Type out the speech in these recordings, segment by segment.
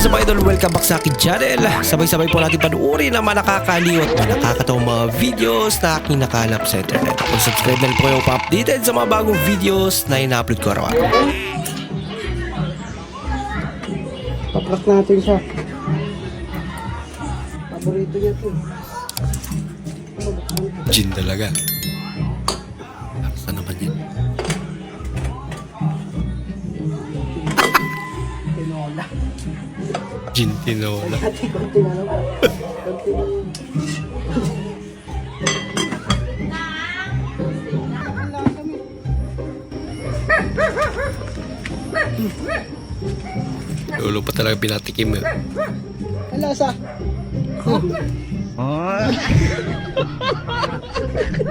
is up idol? Welcome back sa akin channel. Sabay-sabay po natin panuorin ang mga nakakaliw at mga nakakatawang mga videos na aking nakalap sa internet. Kung subscribe na rin po kayo pa-updated sa mga bagong videos na ina-upload ko araw-araw. Paprak natin siya. Paborito niya to. Gin talaga. Lang. Lolo pa talaga pinatikim eh. Ang lasa.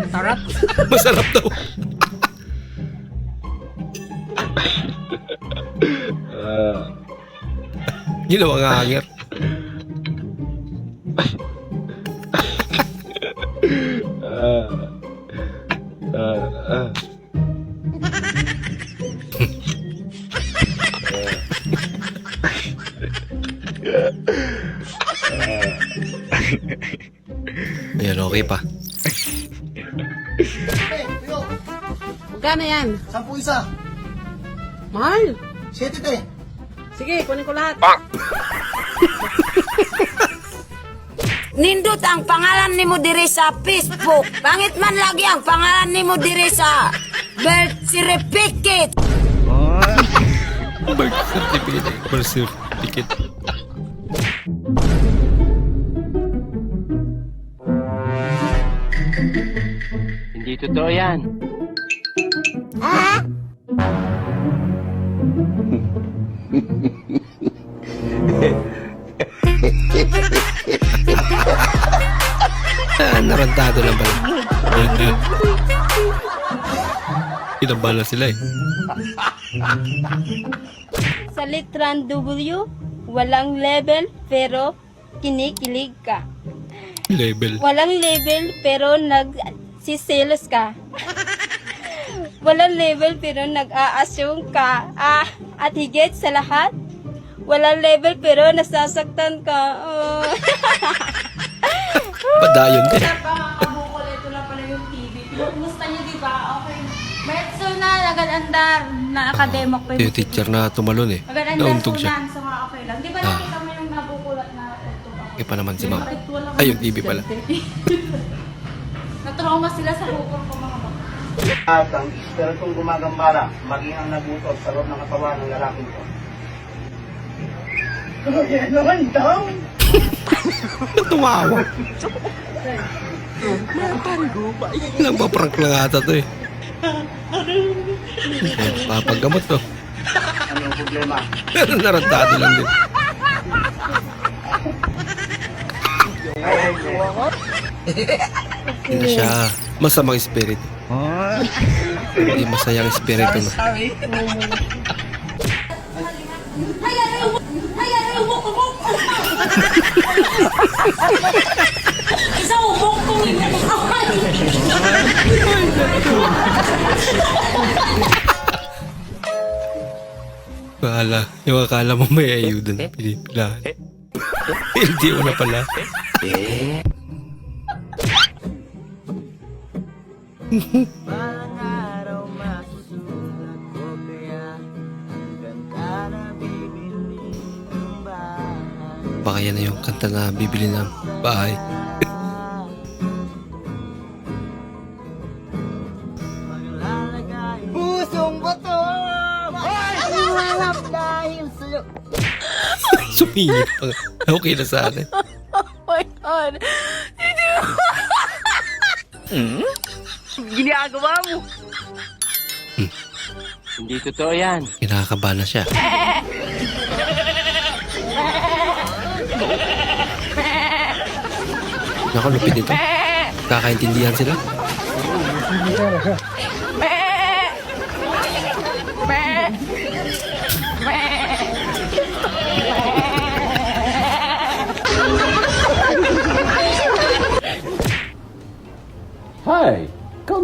Sarap. Masarap daw. Ginawang hanger. Ayan, okay pa. Magkano yan? Sampu isa. Mahal. Siyete te. Sige, kunin ko lahat. Nindot ang pangalan nimo diri sa Facebook. Pangit man lagi ang pangalan nimo diri sa birth certificate. Birth certificate. Birth certificate. Hindi totoo yan. Ah, narantado lang pala. Kinabala sila eh. Sa litran W, walang level pero kinikilig ka. Level. Walang level pero nagsisilos ka. Walang level pero nag-a-assume ka. Ah, at higit sa lahat, walang level pero nasasaktan ka. Oh. Padayon din. Pakakabukol, ito na pala yung TV. Kumusta niyo, di ba? Okay. Metso na, nagandar. Nakademok pa Yung teacher na tumalon eh. Nauntog siya. so nga okay lang. Di ba Ah. nakita mo yung nabukulat na ito ako? Pa naman si ma'am. Ay, yung TV pala. Natrauma sila sa bukol ko mga. At ang espiritong gumagambala, maging ang nagutot sa loob ng katawan ng lalaking ko. Kaya naman daw. Tumawa. Nagpa-prank lang ata to eh. Papagamot to. Ano yung problema? Pero narantado lang din. Hindi na siya masamang espiritu. Hindi masayang espiritu na. Isa umok kong Bahala. Yung akala mo may ayuda na pinipilahan. Hindi mo na pala. Baka yan na yung kanta na bibili ng bahay. Pusong bato! Ay! Humarap dahil sa'yo. Sumingit pa. Okay na sana. Oh my God. Ginagawa mo. Hindi totoo yan. Kinakaba na siya. Naku, lupit ito. Kakaintindihan sila.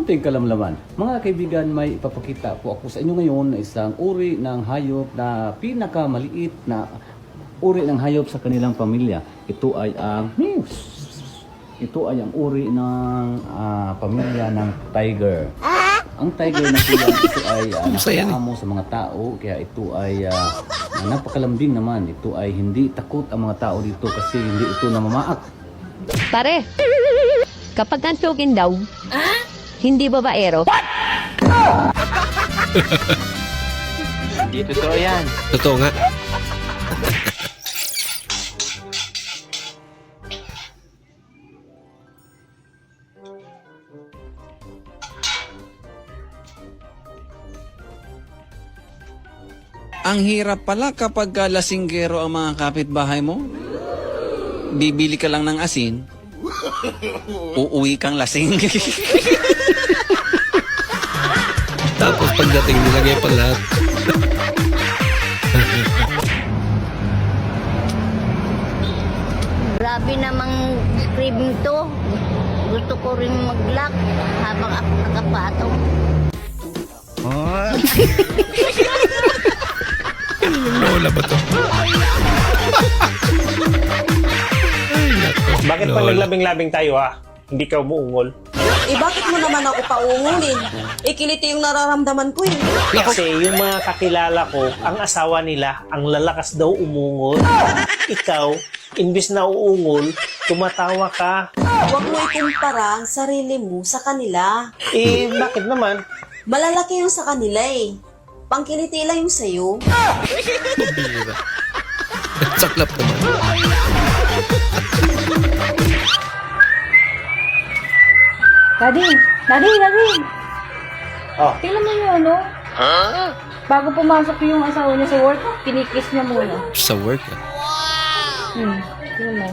Kaunting kalamlaman. Mga kaibigan, may ipapakita po ako sa inyo ngayon na isang uri ng hayop na pinakamaliit na uri ng hayop sa kanilang pamilya. Ito ay ang ito ay ang uri ng ah, pamilya ng tiger. Ang tiger na yan, ito ay uh, eh. nakakaamo sa mga tao, kaya ito ay ah, napakalambing naman. Ito ay hindi takot ang mga tao dito kasi hindi ito namamaak. Pare, kapag antukin daw, hindi babaero. Hindi totoo yan. Totoo nga. Ang hirap pala kapag ah, lasinggero ang mga kapitbahay mo. Bibili ka lang ng asin, uuwi kang lasing. Tapos pagdating nilagay pa lahat. Grabe namang screaming to. Gusto ko rin mag-lock habang ako nakapatong. Lola ba to? Bakit Lola. naglabing-labing tayo ha? Hindi ka umuungol? Eh, bakit mo naman ako paungulin? Eh, kiliti yung nararamdaman ko eh. Kasi yung mga kakilala ko, ang asawa nila, ang lalakas daw umungol. Ikaw, imbis na uungol, tumatawa ka. Huwag mo ikumpara ang sarili mo sa kanila. Eh, bakit naman? Malalaki yung sa kanila eh. Pangkiliti lang yung sa'yo. Saklap naman. Daddy, daddy, daddy. Oh. Tingnan mo yun, no? Bago pumasok yung asawa niya sa work, kinikiss niya muna. Sa work. ah. Hmm, tingnan mo.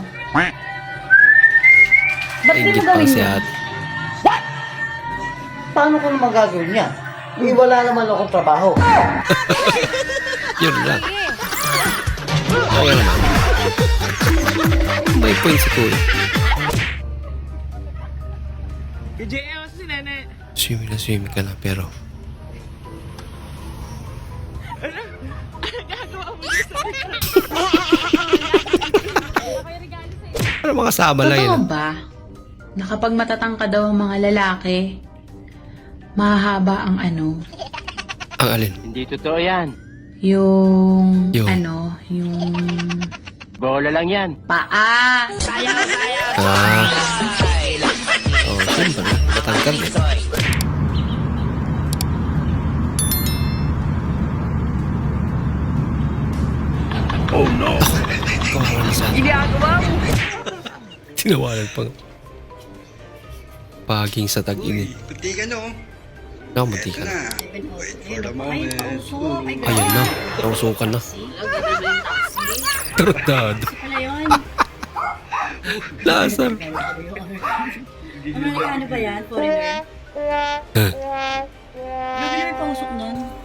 Ba't di mo gawin yun? ate. Paano ko naman gagawin yan? Eh, wala naman akong trabaho. Yun lang. Okay naman. May point si Kuya. Swimming na swimming ka na pero Ano mga kasama lang yun? Totoo ba na kapag matatangka daw ang mga lalaki, mahahaba ang ano, Ang alin? Hindi totoo yan. yung Yung? ano, yung Bola lang yan. paa. Ah. Oh, siyempre. Matangkad eh. Oh no! Kawawa sa mo! Tinawalan pa. nga. Paging sa tag-init. Pati ka no? Naku, munti ka na. Wait for the moment. Ayan na. Nausukan na. Tarantado. Lasar. Ano ba yan, foreigner? Huh. Ano ba yung pausok nun?